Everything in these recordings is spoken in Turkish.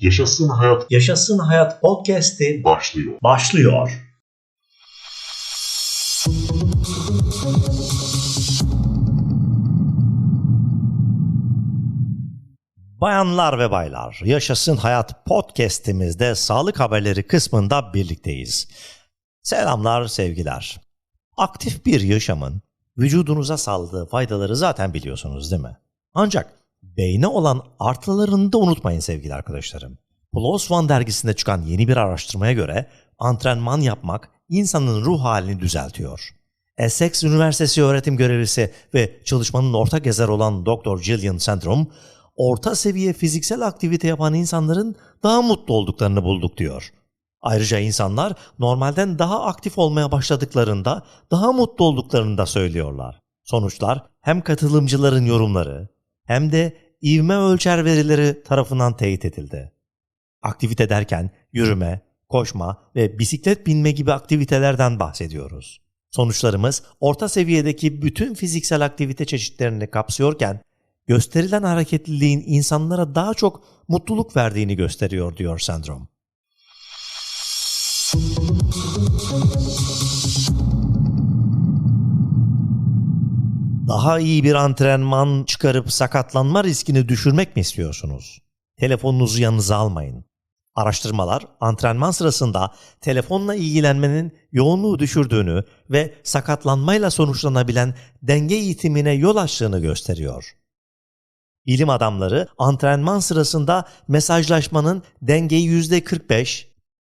Yaşasın Hayat Yaşasın Hayat Podcast'i başlıyor. başlıyor. Bayanlar ve baylar, Yaşasın Hayat podcast'imizde sağlık haberleri kısmında birlikteyiz. Selamlar, sevgiler. Aktif bir yaşamın vücudunuza sağladığı faydaları zaten biliyorsunuz değil mi? Ancak beyne olan artılarını da unutmayın sevgili arkadaşlarım. PLOS ONE dergisinde çıkan yeni bir araştırmaya göre antrenman yapmak insanın ruh halini düzeltiyor. Essex Üniversitesi öğretim görevlisi ve çalışmanın ortak yazarı olan Dr. Gillian Sandrum, orta seviye fiziksel aktivite yapan insanların daha mutlu olduklarını bulduk diyor. Ayrıca insanlar normalden daha aktif olmaya başladıklarında daha mutlu olduklarını da söylüyorlar. Sonuçlar hem katılımcıların yorumları hem de ivme ölçer verileri tarafından teyit edildi. Aktivite derken yürüme, koşma ve bisiklet binme gibi aktivitelerden bahsediyoruz. Sonuçlarımız orta seviyedeki bütün fiziksel aktivite çeşitlerini kapsıyorken gösterilen hareketliliğin insanlara daha çok mutluluk verdiğini gösteriyor diyor sendrom. Daha iyi bir antrenman çıkarıp sakatlanma riskini düşürmek mi istiyorsunuz? Telefonunuzu yanınıza almayın. Araştırmalar antrenman sırasında telefonla ilgilenmenin yoğunluğu düşürdüğünü ve sakatlanmayla sonuçlanabilen denge eğitimine yol açtığını gösteriyor. Bilim adamları antrenman sırasında mesajlaşmanın dengeyi %45,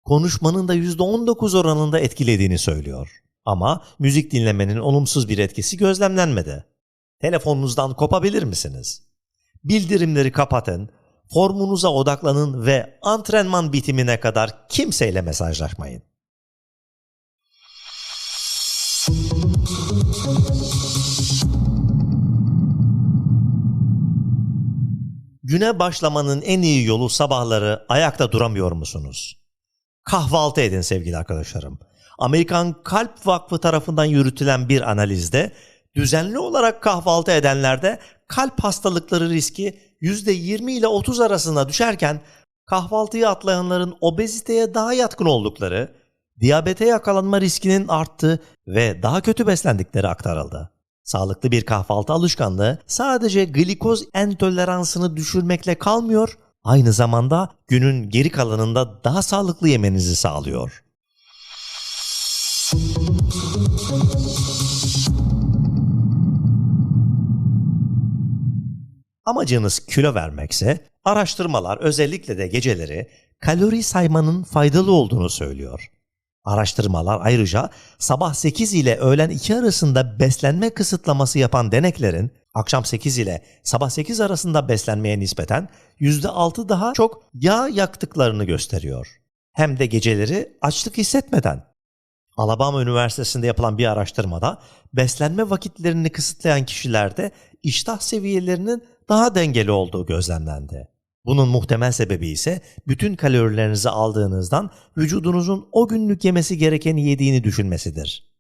konuşmanın da %19 oranında etkilediğini söylüyor. Ama müzik dinlemenin olumsuz bir etkisi gözlemlenmedi. Telefonunuzdan kopabilir misiniz? Bildirimleri kapatın, formunuza odaklanın ve antrenman bitimine kadar kimseyle mesajlaşmayın. Güne başlamanın en iyi yolu sabahları ayakta duramıyor musunuz? Kahvaltı edin sevgili arkadaşlarım. Amerikan Kalp Vakfı tarafından yürütülen bir analizde düzenli olarak kahvaltı edenlerde kalp hastalıkları riski %20 ile 30 arasında düşerken kahvaltıyı atlayanların obeziteye daha yatkın oldukları, diyabete yakalanma riskinin arttığı ve daha kötü beslendikleri aktarıldı. Sağlıklı bir kahvaltı alışkanlığı sadece glikoz entoleransını düşürmekle kalmıyor, aynı zamanda günün geri kalanında daha sağlıklı yemenizi sağlıyor. Amacınız kilo vermekse araştırmalar özellikle de geceleri kalori saymanın faydalı olduğunu söylüyor. Araştırmalar ayrıca sabah 8 ile öğlen 2 arasında beslenme kısıtlaması yapan deneklerin akşam 8 ile sabah 8 arasında beslenmeye nispeten %6 daha çok yağ yaktıklarını gösteriyor. Hem de geceleri açlık hissetmeden. Alabama Üniversitesi'nde yapılan bir araştırmada beslenme vakitlerini kısıtlayan kişilerde iştah seviyelerinin daha dengeli olduğu gözlemlendi. Bunun muhtemel sebebi ise bütün kalorilerinizi aldığınızdan vücudunuzun o günlük yemesi gerekeni yediğini düşünmesidir.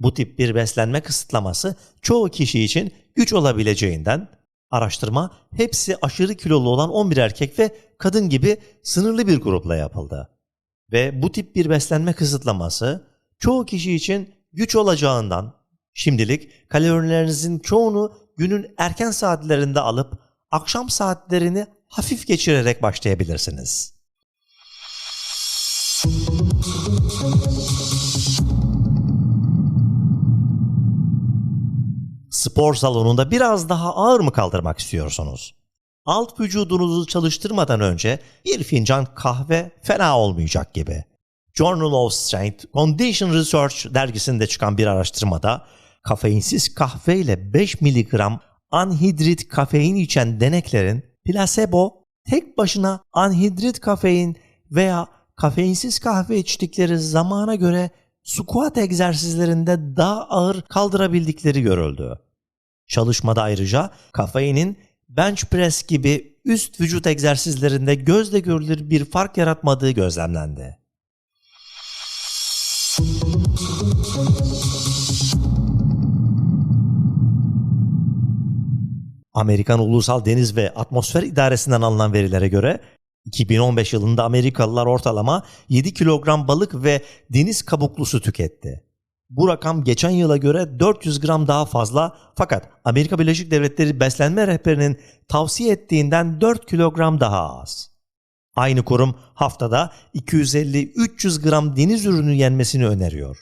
Bu tip bir beslenme kısıtlaması çoğu kişi için güç olabileceğinden araştırma hepsi aşırı kilolu olan 11 erkek ve kadın gibi sınırlı bir grupla yapıldı. Ve bu tip bir beslenme kısıtlaması çoğu kişi için güç olacağından şimdilik kalorilerinizin çoğunu günün erken saatlerinde alıp akşam saatlerini hafif geçirerek başlayabilirsiniz. Spor salonunda biraz daha ağır mı kaldırmak istiyorsunuz? Alt vücudunuzu çalıştırmadan önce bir fincan kahve fena olmayacak gibi. Journal of Strength Condition Research dergisinde çıkan bir araştırmada kafeinsiz kahve ile 5 mg anhidrit kafein içen deneklerin plasebo tek başına anhidrit kafein veya kafeinsiz kahve içtikleri zamana göre squat egzersizlerinde daha ağır kaldırabildikleri görüldü. Çalışmada ayrıca kafeinin bench press gibi üst vücut egzersizlerinde gözle görülür bir fark yaratmadığı gözlemlendi. Amerikan Ulusal Deniz ve Atmosfer İdaresi'nden alınan verilere göre 2015 yılında Amerikalılar ortalama 7 kilogram balık ve deniz kabuklusu tüketti. Bu rakam geçen yıla göre 400 gram daha fazla fakat Amerika Birleşik Devletleri beslenme rehberinin tavsiye ettiğinden 4 kilogram daha az. Aynı kurum haftada 250-300 gram deniz ürünü yenmesini öneriyor.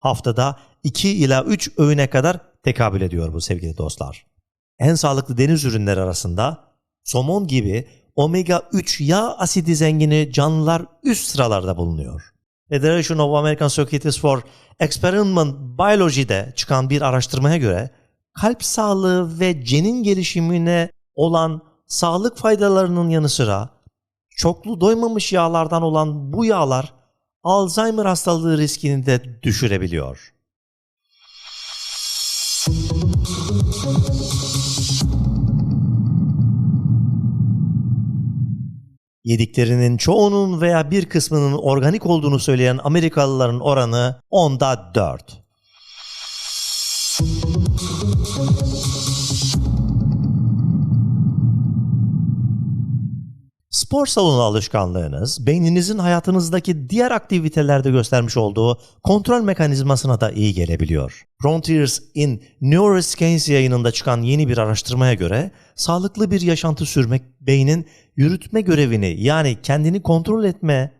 Haftada 2 ila 3 öğüne kadar tekabül ediyor bu sevgili dostlar. En sağlıklı deniz ürünleri arasında somon gibi omega 3 yağ asidi zengini canlılar üst sıralarda bulunuyor. Federation of American Societies for Experimental Biology'de çıkan bir araştırmaya göre kalp sağlığı ve cenin gelişimine olan sağlık faydalarının yanı sıra çoklu doymamış yağlardan olan bu yağlar Alzheimer hastalığı riskini de düşürebiliyor. Yediklerinin çoğunun veya bir kısmının organik olduğunu söyleyen Amerikalıların oranı onda 4. Spor salonu alışkanlığınız beyninizin hayatınızdaki diğer aktivitelerde göstermiş olduğu kontrol mekanizmasına da iyi gelebiliyor. Frontiers in Neuroscience yayınında çıkan yeni bir araştırmaya göre sağlıklı bir yaşantı sürmek beynin yürütme görevini yani kendini kontrol etme,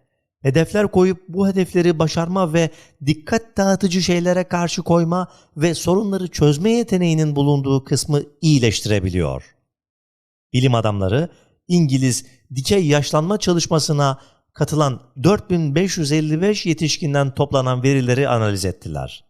hedefler koyup bu hedefleri başarma ve dikkat dağıtıcı şeylere karşı koyma ve sorunları çözme yeteneğinin bulunduğu kısmı iyileştirebiliyor. Bilim adamları İngiliz dikey yaşlanma çalışmasına katılan 4555 yetişkinden toplanan verileri analiz ettiler.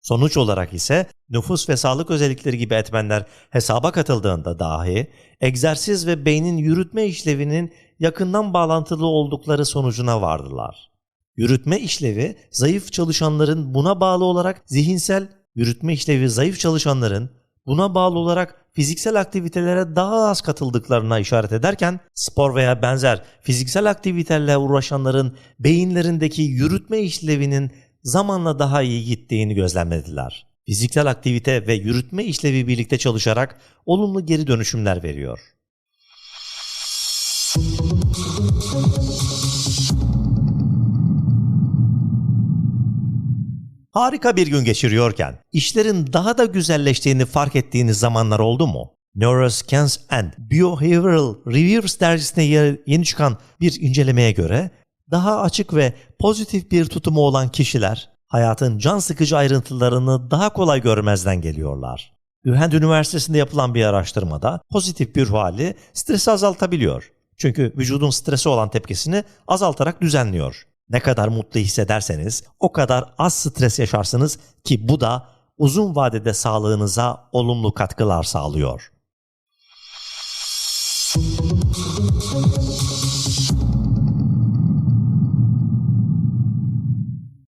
Sonuç olarak ise nüfus ve sağlık özellikleri gibi etmenler hesaba katıldığında dahi egzersiz ve beynin yürütme işlevinin yakından bağlantılı oldukları sonucuna vardılar. Yürütme işlevi zayıf çalışanların buna bağlı olarak zihinsel yürütme işlevi zayıf çalışanların buna bağlı olarak fiziksel aktivitelere daha az katıldıklarına işaret ederken spor veya benzer fiziksel aktivitelerle uğraşanların beyinlerindeki yürütme işlevinin zamanla daha iyi gittiğini gözlemlediler. Fiziksel aktivite ve yürütme işlevi birlikte çalışarak olumlu geri dönüşümler veriyor. Harika bir gün geçiriyorken işlerin daha da güzelleştiğini fark ettiğiniz zamanlar oldu mu? Neuroscience and Behavioral Reviews dergisine yeni çıkan bir incelemeye göre daha açık ve pozitif bir tutumu olan kişiler hayatın can sıkıcı ayrıntılarını daha kolay görmezden geliyorlar. Ühend Üniversitesi'nde yapılan bir araştırmada pozitif bir ruh hali stresi azaltabiliyor. Çünkü vücudun stresi olan tepkisini azaltarak düzenliyor. Ne kadar mutlu hissederseniz o kadar az stres yaşarsınız ki bu da uzun vadede sağlığınıza olumlu katkılar sağlıyor.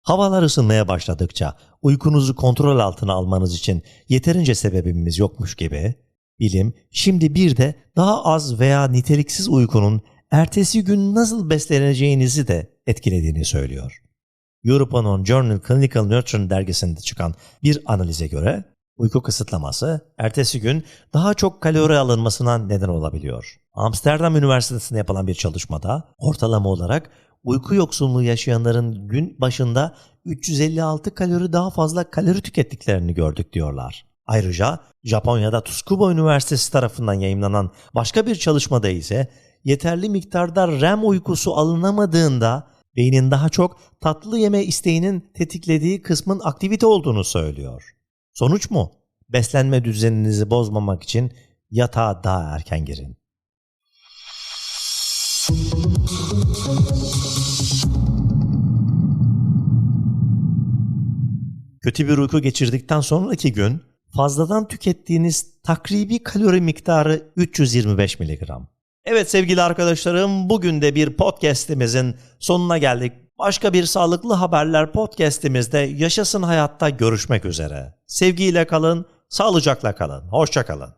Havalar ısınmaya başladıkça uykunuzu kontrol altına almanız için yeterince sebebimiz yokmuş gibi bilim şimdi bir de daha az veya niteliksiz uykunun ertesi gün nasıl besleneceğinizi de etkilediğini söylüyor. European Journal Clinical Nutrition dergisinde çıkan bir analize göre uyku kısıtlaması ertesi gün daha çok kalori alınmasına neden olabiliyor. Amsterdam Üniversitesi'nde yapılan bir çalışmada ortalama olarak uyku yoksunluğu yaşayanların gün başında 356 kalori daha fazla kalori tükettiklerini gördük diyorlar. Ayrıca Japonya'da Tsukuba Üniversitesi tarafından yayınlanan başka bir çalışmada ise yeterli miktarda REM uykusu alınamadığında beynin daha çok tatlı yeme isteğinin tetiklediği kısmın aktivite olduğunu söylüyor. Sonuç mu? Beslenme düzeninizi bozmamak için yatağa daha erken girin. Kötü bir uyku geçirdikten sonraki gün fazladan tükettiğiniz takribi kalori miktarı 325 mg. Evet sevgili arkadaşlarım bugün de bir podcast'imizin sonuna geldik. Başka bir sağlıklı haberler podcast'imizde Yaşasın Hayatta görüşmek üzere. Sevgiyle kalın, sağlıcakla kalın. Hoşça kalın.